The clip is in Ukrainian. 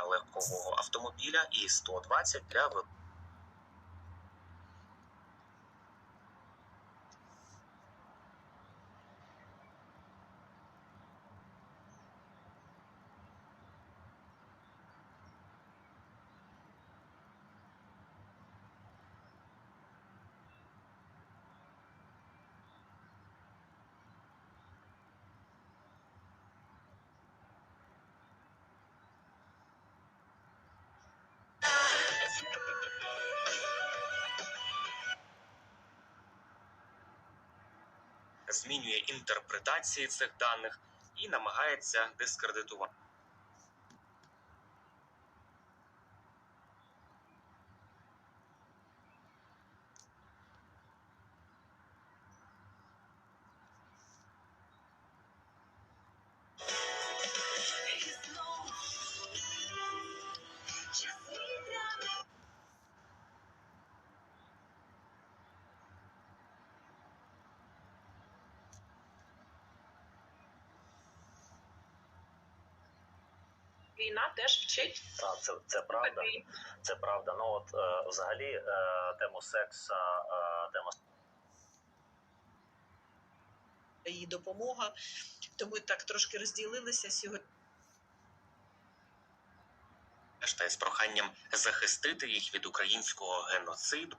для легкового автомобіля і 120 для вел- змінює інтерпретації цих даних і намагається дискредитувати. Війна теж вчить Так, це, це правда. Це правда. Ну от е, взагалі е, тему секса, е, тема її допомога. Тому так трошки розділилися сьогодні. Та із проханням захистити їх від українського геноциду